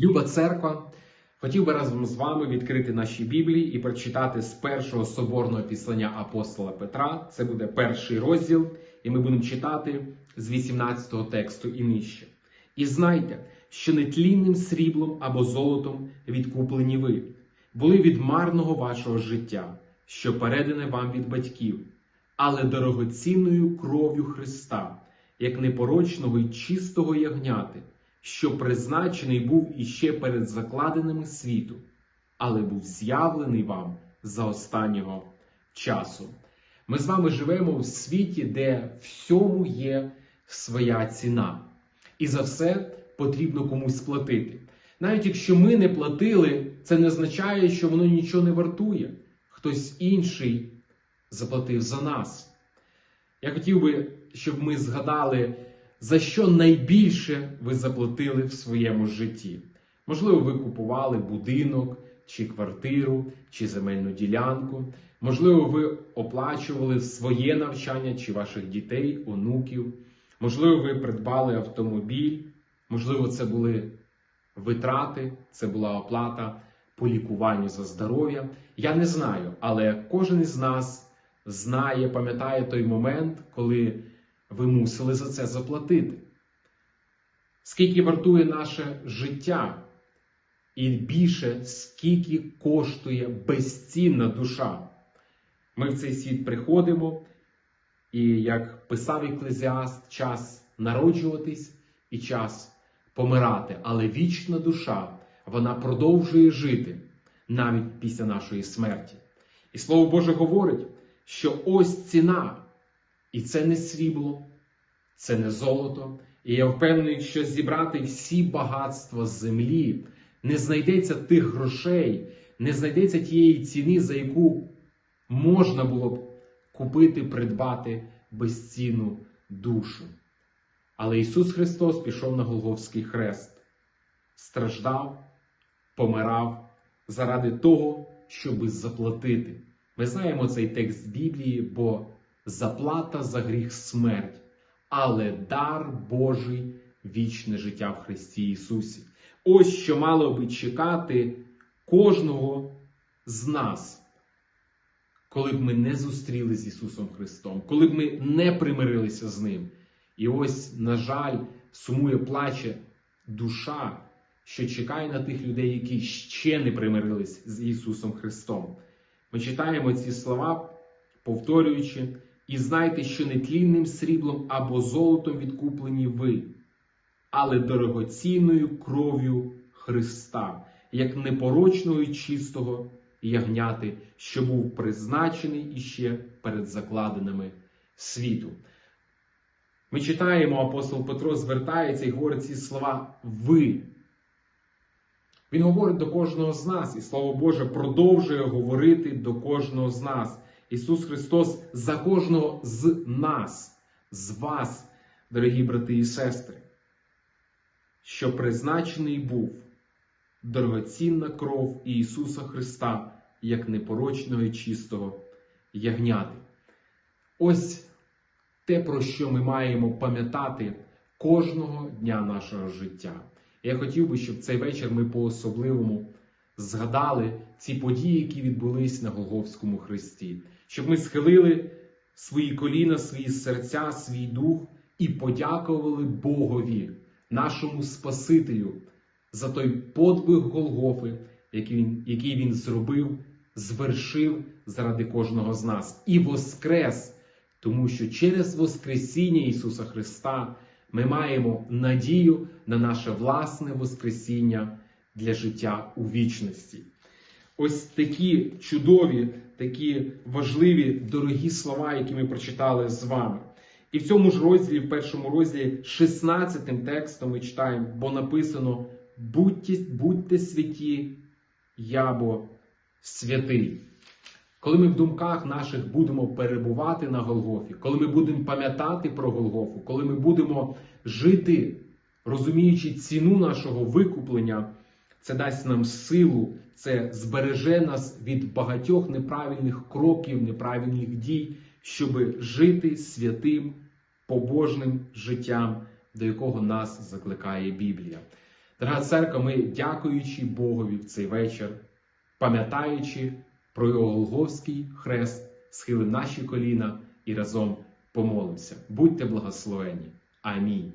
Люба церква, хотів би разом з вами відкрити наші Біблії і прочитати з першого соборного післання апостола Петра. Це буде перший розділ, і ми будемо читати з 18-го тексту і нижче. І знайте, що нетлінним сріблом або золотом відкуплені ви, були від марного вашого життя, що передане вам від батьків, але дорогоцінною кров'ю Христа, як непорочного і чистого ягняти, що призначений був іще перед закладеними світу, але був з'явлений вам за останнього часу. Ми з вами живемо в світі, де всьому є своя ціна, і за все потрібно комусь платити. Навіть якщо ми не платили, це не означає, що воно нічого не вартує. Хтось інший заплатив за нас. Я хотів би, щоб ми згадали, за що найбільше ви заплатили в своєму житті. Можливо, ви купували будинок, чи квартиру, чи земельну ділянку. Можливо, ви оплачували своє навчання чи ваших дітей, онуків. Можливо, ви придбали автомобіль. Можливо, це були витрати, це була оплата по лікуванню за здоров'я. Я не знаю, але кожен із нас знає, пам'ятає той момент, коли ви мусили за це заплатити. Скільки вартує наше життя? І більше, скільки коштує безцінна душа. Ми в цей світ приходимо, і як писав Еклезіаст, час народжуватись і час помирати. Але вічна душа, вона продовжує жити навіть після нашої смерті. І Слово Боже говорить, що ось ціна, і це не срібло, це не золото. І я впевнений, що зібрати всі багатства землі не знайдеться тих грошей, не знайдеться тієї ціни, за яку можна було б купити, придбати безцінну душу. Але Ісус Христос пішов на Голговський хрест, страждав, помирав заради того, щоби заплатити. Ми знаємо цей текст Біблії, бо заплата за гріх смерть, але дар Божий вічне життя в Христі Ісусі. Ось що мало би чекати кожного з нас, коли б ми не зустріли з Ісусом Христом, коли б ми не примирилися з Ним. І ось, на жаль, сумує плаче душа, що чекає на тих людей, які ще не примирились з Ісусом Христом. Ми читаємо ці слова, повторюючи, і знайте, що нетлінним сріблом або золотом відкуплені ви, але дорогоцінною кров'ю Христа, як непорочного і чистого ягняти, що був призначений іще перед закладеними світу. Ми читаємо, апостол Петро звертається і говорить ці слова ви. Він говорить до кожного з нас, і Слово Боже продовжує говорити до кожного з нас. Ісус Христос за кожного з нас, з вас, дорогі брати і сестри, що призначений був дорогоцінна кров Ісуса Христа, як непорочного і чистого ягняти. Ось те, про що ми маємо пам'ятати кожного дня нашого життя. Я хотів би, щоб цей вечір ми по-особливому згадали ці події, які відбулись на Голговському хресті, щоб ми схилили свої коліна, свої серця, свій дух і подякували Богові, нашому Спасителю, за той подвиг Голгофи, який він, який він зробив, звершив заради кожного з нас і воскрес. Тому що через Воскресіння Ісуса Христа ми маємо надію на наше власне Воскресіння для життя у вічності. Ось такі чудові, такі важливі, дорогі слова, які ми прочитали з вами. І в цьому ж розділі, в першому розділі, 16 текстом ми читаємо, бо написано: будьте, будьте святі, я бо святий. Коли ми в думках наших будемо перебувати на Голгофі, коли ми будемо пам'ятати про Голгофу, коли ми будемо жити, розуміючи ціну нашого викуплення, це дасть нам силу, це збереже нас від багатьох неправильних кроків, неправильних дій, щоб жити святим, побожним життям, до якого нас закликає Біблія. Дорога церква, ми, дякуючи Богові в цей вечір, пам'ятаючи про його Голговський хрест, схилимо наші коліна і разом помолимося. Будьте благословені. Амінь.